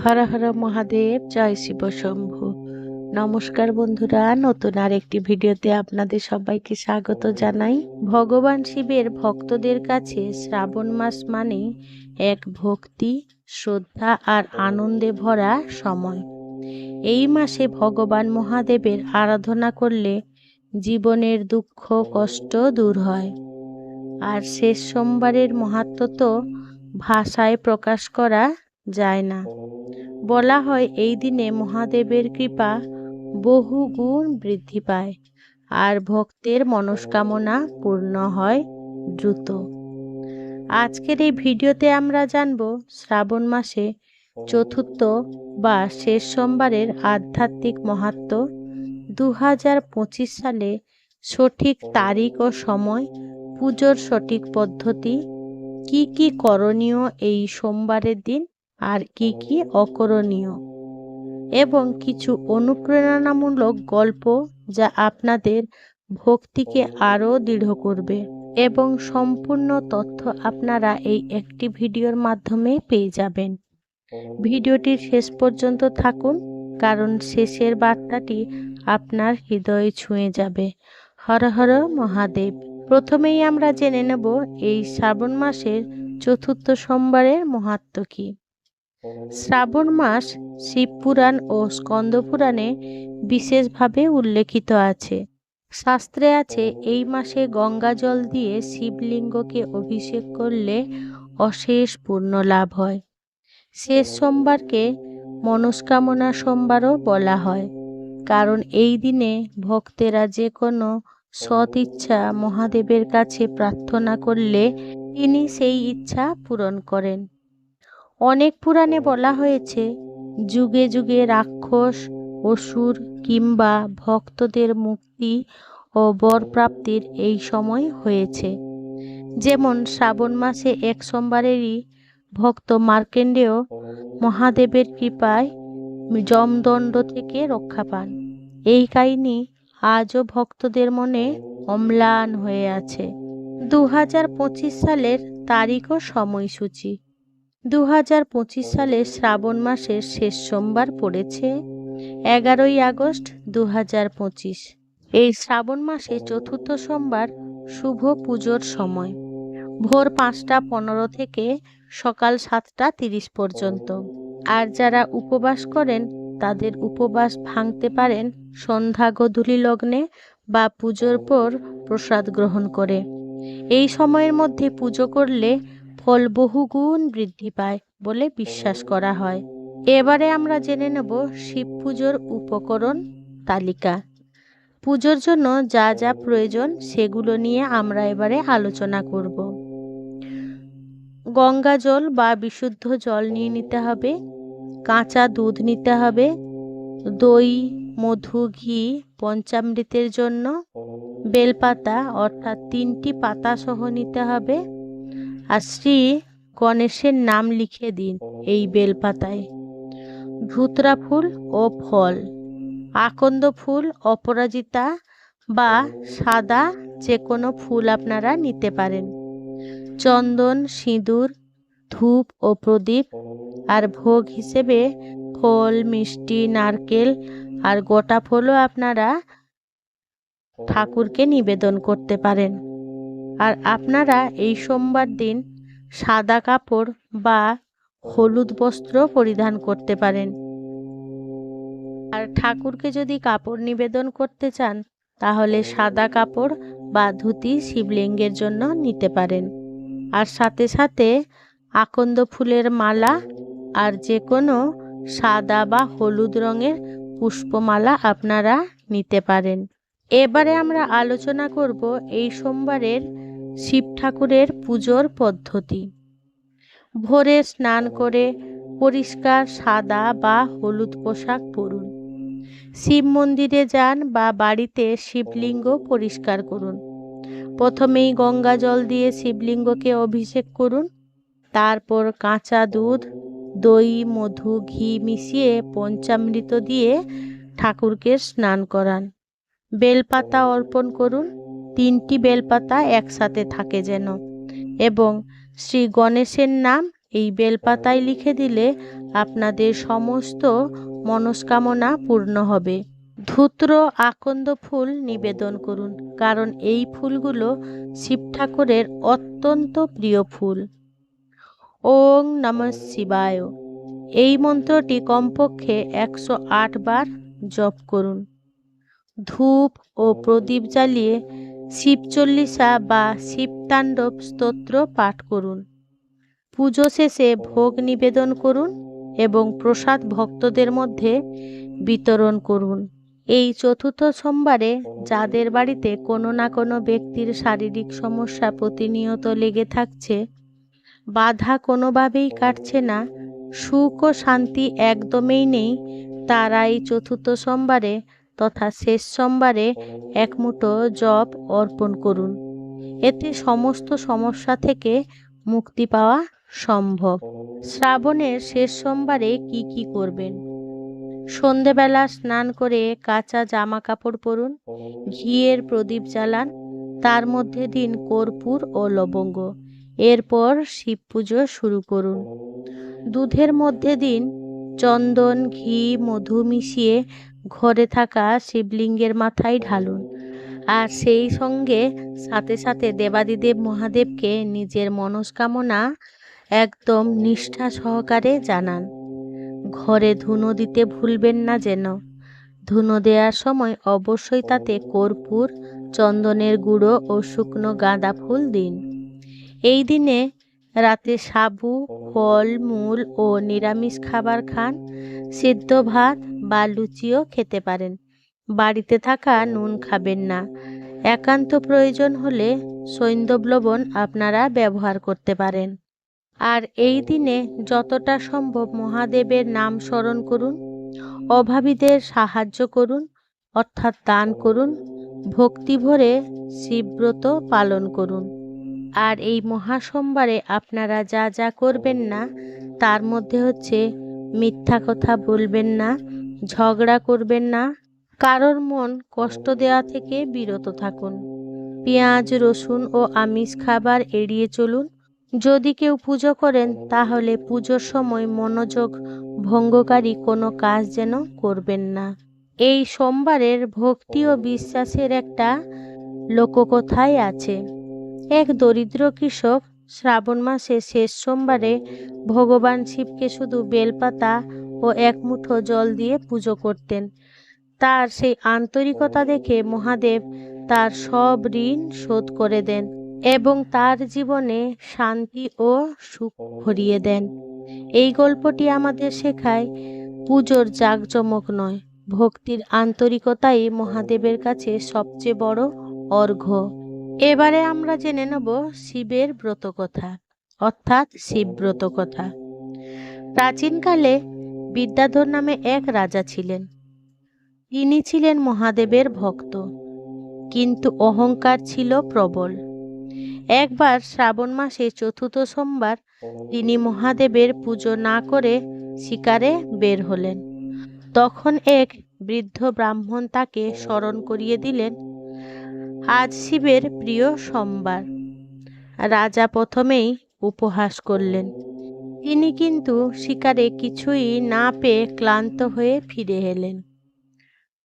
হর হর মহাদেব, জয় শিব শম্ভু। নমস্কার বন্ধুরা, নতুন আর একটি ভিডিওতে আপনাদের সবাইকে স্বাগত জানাই। ভগবান শিবের ভক্তদের কাছে শ্রাবণ মাস মানে এক ভক্তি, শ্রদ্ধা আর আনন্দে ভরা সময়। এই মাসে ভগবান মহাদেবের আরাধনা করলে জীবনের দুঃখ, কষ্ট দূর হয়। আর শেষ সোমবারের মাহাত্ম তো ভাষায় প্রকাশ করা যায় না। বলা হয় এই দিনে মহাদেবের কৃপা বহু গুণ বৃদ্ধি পায় আর ভক্তের মনস্কামনা পূর্ণ হয় দ্রুত। আজকের এই ভিডিওতে আমরা জানব শ্রাবণ মাসে চতুর্থ বা শেষ সোমবারের আধ্যাত্মিক মাহাত্ম দু সালে সঠিক তারিখ ও সময় পুজোর সঠিক পদ্ধতি, কি কি করণীয় এই সোমবারের দিন আর কি কি অকরণীয়। এবং কিছু অনুপ্রেরণামূলক গল্প যা আপনাদের ভক্তিকে আরও দৃঢ় করবে। এবং সম্পূর্ণ তথ্য আপনারা এই একটি ভিডিওর মাধ্যমে পেয়ে যাবেন। ভিডিওটির শেষ পর্যন্ত থাকুন, কারণ শেষের বার্তাটি আপনার হৃদয়ে ছুঁয়ে যাবে। হর হর মহাদেব। প্রথমেই আমরা জেনে নেব এই শ্রাবণ মাসের চতুর্থ সোমবারের মহাত্ম কী। শ্রাবণ মাস শিবপুরাণ ও স্কন্দপুরাণে বিশেষভাবে উল্লেখিত আছে। শাস্ত্রে আছে, এই মাসে গঙ্গা জল দিয়ে শিবলিঙ্গকে অভিষেক করলে অশেষ পূর্ণ লাভ হয়। শেষ সোমবারকে মনস্কামনা সোমবারও বলা হয়। কারণ এই দিনে ভক্তেরা যে কোনো সৎ ইচ্ছা মহাদেবের কাছে প্রার্থনা করলে তিনি সেই ইচ্ছা পূরণ করেন। অনেক পুরাণে বলা হয়েছে, যুগে যুগে রাক্ষস, অসুর কিংবা ভক্তদের মুক্তি ও বর প্রাপ্তির এই সময় হয়েছে। যেমন শ্রাবণ মাসে এক সোমবারেরই ভক্ত মার্কেন্ডেয় মহাদেবের কৃপায় যমদণ্ড থেকে রক্ষা পান। এই কাহিনী আজও ভক্তদের মনে অম্লান হয়ে আছে। দু হাজার পঁচিশ সালের তারিখ ও সময়সূচি। দু হাজার পঁচিশ সালে শ্রাবণ মাসের শেষ সোমবার পড়েছে, এগারোই আগস্ট দু হাজার পঁচিশ। এই শ্রাবণ মাসে চতুর্থ সোমবার শুভ পুজোর সময়, ভোর পাঁচটা পনেরো থেকে সকাল সাতটা তিরিশ পর্যন্ত। আর যারা উপবাস করেন, তাদের উপবাস ভাঙতে পারেন সন্ধ্যা গধূলি লগ্নে বা পুজোর পর প্রসাদ গ্রহণ করে। এই সময়ের মধ্যে পুজো করলে ফল বহুগুণ বৃদ্ধি পায় বলে বিশ্বাস করা হয়। এবারে আমরা জেনে নেব শিব পুজোর উপকরণ তালিকা। পুজোর জন্য যা যা প্রয়োজন সেগুলো নিয়ে আমরা এবারে আলোচনা করব। গঙ্গা জল বা বিশুদ্ধ জল নিয়ে নিতে হবে, কাঁচা দুধ নিতে হবে, দই, মধু, ঘি, পঞ্চামৃতের জন্য, বেলপাতা অর্থাৎ তিনটি পাতা সহ নিতে হবে আর শ্রী গণেশের নাম লিখে দিন এই বেলপাতায়। ধুতরা ফুল ও ফল, আকন্দ ফুল, অপরাজিতা বা সাদা যে কোনো ফুল আপনারা নিতে পারেন। চন্দন, সিঁদুর, ধূপ ও প্রদীপ আর ভোগ হিসেবে ফল, মিষ্টি, নারকেল আর গোটা ফলও আপনারা ঠাকুরকে নিবেদন করতে পারেন। আর আপনারা এই সোমবার দিন সাদা কাপড় বা হলুদ বস্ত্র পরিধান করতে পারেন। আর ঠাকুরকে যদি কাপড় নিবেদন করতে চান, তাহলে সাদা কাপড় বা ধুতি শিবলিঙ্গের জন্য নিতে পারেন। আর সাথে সাথে আকন্দ ফুলের মালা আর যে কোনো সাদা বা হলুদ রঙের পুষ্পমালা আপনারা নিতে পারেন। এবারে আমরা আলোচনা করব এই সোমবারের শিব ঠাকুরের পুজোর পদ্ধতি। ভোরে স্নান করে পরিষ্কার সাদা বা হলুদ পোশাক পরুন। শিব মন্দিরে যান বা বাড়িতে শিবলিঙ্গ পরিষ্কার করুন। প্রথমেই গঙ্গা জল দিয়ে শিবলিঙ্গকে অভিষেক করুন। তারপর কাঁচা দুধ, দই, মধু, ঘি মিশিয়ে পঞ্চামৃত দিয়ে ঠাকুরকে স্নান করান। বেলপাতা অর্পণ করুন। তিনটি বেলপাতা একসাথে থাকে যেন। এবং শ্রী গণেশের নাম এই বেলপাতায় লিখে দিলে আপনাদের সমস্ত মনস্কামনা পূর্ণ হবে। ধূত্র আকন্দ ফুল নিবেদন করুন, কারণ এই ফুলগুলো শিব ঠাকুরের অত্যন্ত প্রিয় ফুল। ওং নম শিবায়। এই মন্ত্রটি কমপক্ষে একশো আট বার জপ করুন। ধূপ ও প্রদীপ জ্বালিয়ে শিবচল্লিশা বা শিবতাণ্ডব স্তোত্র পাঠ করুন। পুজো শেষে ভোগ নিবেদন করুন এবং প্রসাদ ভক্তদের মধ্যে বিতরণ করুন। এই চতুর্থ সোমবারে যাদের বাড়িতে কোনো না কোনো ব্যক্তির শারীরিক সমস্যা প্রতিনিয়ত লেগে থাকছে, বাধা কোনোভাবেই কাটছে না, সুখ ও শান্তি একদমই নেই, তারা এই চতুর্থ সোমবারে তথা শেষ সোমবারে এক মুঠো অর্পণ করুন। এতে সমস্ত সমস্যা থেকে মুক্তি পাওয়া সম্ভব। শ্রাবণের শেষ সোমবারে কি কি করবেন? সন্ধেবেলা স্নান করে কাঁচা জামা কাপড় পরুন, ঘিয়ের প্রদীপ জ্বালান, তার মধ্যে দিন কর্পূর ও লবঙ্গ। এরপর শিব পুজো শুরু করুন। দুধের মধ্যে দিন চন্দন, ঘি, মধু মিশিয়ে ঘরে থাকা শিবলিঙ্গের মাথায় ঢালুন। আর সেই সঙ্গে সাথে সাথে দেবাদিদেব মহাদেবকে নিজের মনস্কামনা একদম নিষ্ঠা সহকারে জানান। ঘরে ধুনো দিতে ভুলবেন না যেন। ধুনো দেওয়ার সময় অবশ্যই তাতে কর্পূর, চন্দনের গুঁড়ো ও শুকনো গাঁদা ফুল দিন। এই দিনে রাতে সাবু, ফল, মূল ও নিরামিষ খাবার খান, সিদ্ধ ভাত বা লুচিও খেতে পারেন। বাড়িতে থাকা নুন খাবেন না। একান্ত প্রয়োজন হলে সৈন্দব লবণ আপনারা ব্যবহার করতে পারেন। আর এই দিনে যতটা সম্ভব মহাদেবের নাম স্মরণ করুন, অভাবীদের সাহায্য করুন, অর্থাৎ দান করুন ভক্তি ভরে শিবব্রত পালন করুন। আর এই মহাসোমবারে আপনারা যা যা করবেন না, তার মধ্যে হচ্ছে মিথ্যা কথা বলবেন না, ঝগড়া করবেন না, কারোর মন কষ্ট দেওয়া থেকে বিরত থাকুন। পেঁয়াজ, রসুন ও আমিষ খাবার এড়িয়ে চলুন। যদি কেউ পুজো করেন, তাহলে পুজোর সময় মনোযোগ ভঙ্গকারী কোনো কাজ যেন করবেন না। এই সোমবারের ভক্তি ও বিশ্বাসের একটা লোককথাই আছে। এক দরিদ্র কৃষক শ্রাবণ মাসে শেষ সোমবারে ভগবান শিবকে শুধু বেলপাতা ও এক মুঠো জল দিয়ে পুজো করতেন। তার সেই আন্তরিকতা দেখে মহাদেব তার সব ঋণ শোধ করে দেন এবং তার জীবনে শান্তি ও সুখ ভরিয়ে দেন। এই গল্পটি আমাদের শেখায়, পুজোর জাঁকজমক নয়, ভক্তির আন্তরিকতাই মহাদেবের কাছে সবচেয়ে বড় অর্ঘ্য। এবারে আমরা জেনে নেব শিবের ব্রত কথা অর্থাৎ শিবব্রত কথা প্রাচীনকালে বিদ্যাধর নামে এক রাজা ছিলেন। তিনি ছিলেন মহাদেবের ভক্ত, কিন্তু অহংকার ছিল প্রবল। একবার শ্রাবণ মাসে চতুর্থ সোমবার তিনি মহাদেবের পুজো না করে শিকারে বের হলেন। তখন এক বৃদ্ধ ব্রাহ্মণ তাকে স্মরণ করিয়ে দিলেন আজ শিবের প্রিয় সোমবার। রাজা প্রথমেই উপহাস করলেন। তিনি কিন্তু শিকারে কিছুই না পেয়ে ক্লান্ত হয়ে ফিরে এলেন।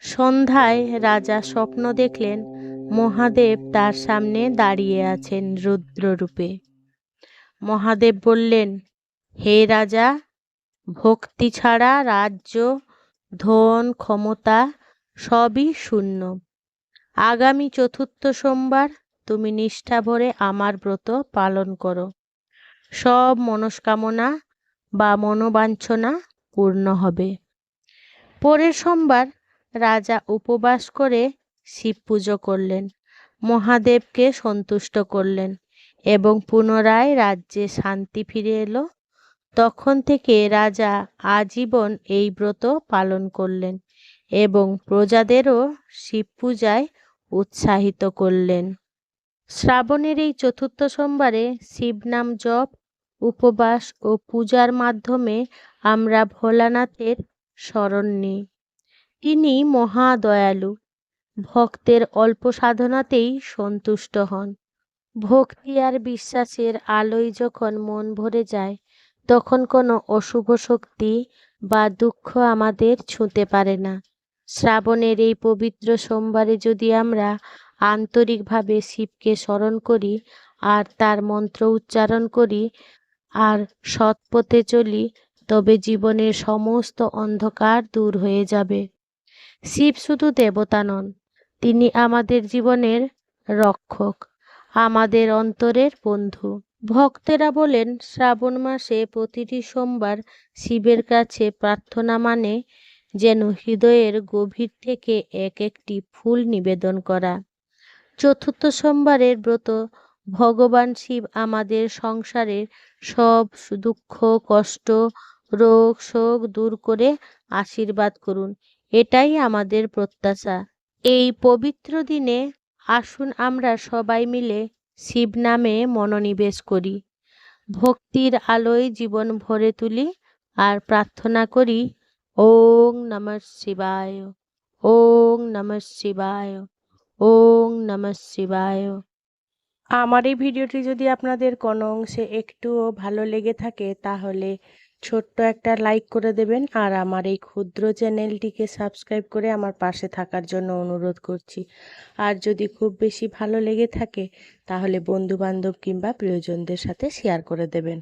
সন্ধ্যায় রাজা স্বপ্ন দেখলেন, মহাদেব তার সামনে দাঁড়িয়ে আছেন রুদ্ররূপে। মহাদেব বললেন, হে রাজা, ভক্তি ছাড়া রাজ্য, ধন, ক্ষমতা সবই শূন্য। আগামী চতুর্থ সোমবার তুমি নিষ্ঠা ভরে আমার ব্রত পালন করো। সব মনস্কামনা বা মনোবাঞ্ছনা পূর্ণ হবে। পরের সোমবার রাজা উপবাস করে শিব পুজো করলেন, মহাদেবকে সন্তুষ্ট করলেন এবং পুনরায় রাজ্যে শান্তি ফিরে এলো। তখন থেকে রাজা আজীবন এই ব্রত পালন করলেন এবং প্রজাদেরও শিব পূজায় উৎসাহিত করলেন। শ্রাবণের এই চতুর্থ সোমবারে শিবনাম জপ, উপবাস ও পূজার মাধ্যমে আমরা ভোলানাথের স্মরণ নিই। তিনি মহাদয়ালু, ভক্তের অল্প সাধনাতেই সন্তুষ্ট হন। ভক্তি আর বিশ্বাসের আলোয় যখন মন ভরে যায়, তখন কোনো অশুভ শক্তি বা দুঃখ আমাদের ছুঁতে পারে না। শ্রাবণের এই পবিত্র সোমবারে যদি আমরা আন্তরিকভাবে শিবকে স্মরণ করি আর তার মন্ত্র উচ্চারণ করি আর সৎ পথে চলি, তবে জীবনের সমস্ত অন্ধকার দূর হয়ে যাবে। শিব শুধু দেবতা নন, তিনি আমাদের জীবনের রক্ষক, আমাদের অন্তরের বন্ধু। ভক্তেরা বলেন, শ্রাবণ মাসে প্রতিটি সোমবার শিবের কাছে প্রার্থনা মানে যেন হৃদয়ের গভীর থেকে এক একটি ফুল নিবেদন করা। চতুর্থ সোমবারের ব্রত, ভগবান শিব আমাদের সংসারের সব দুঃখ, কষ্ট, রোগ, শোক দূর করে আশীর্বাদ করুন। এটাই আমাদের প্রত্যাশা। এই পবিত্র দিনে আসুন আমরা সবাই মিলে শিব নামে মনোনিবেশ করি। ভক্তির আলোয় জীবন ভরে তুলি আর প্রার্থনা করি ওং নমঃ শিবায়, ওং নমঃ শিবায়, ওং নমঃ শিবায়। আমার এই ভিডিওটি যদি আপনাদের কোনো অংশে একটুও ভালো লেগে থাকে, তাহলে ছোট্ট একটা লাইক করে দেবেন। আর আমার এই ক্ষুদ্র চ্যানেলটিকে সাবস্ক্রাইব করে আমার পাশে থাকার জন্য অনুরোধ করছি। আর যদি খুব বেশি ভালো লেগে থাকে, তাহলে বন্ধু বান্ধব কিংবা প্রিয়জনদের সাথে শেয়ার করে দেবেন।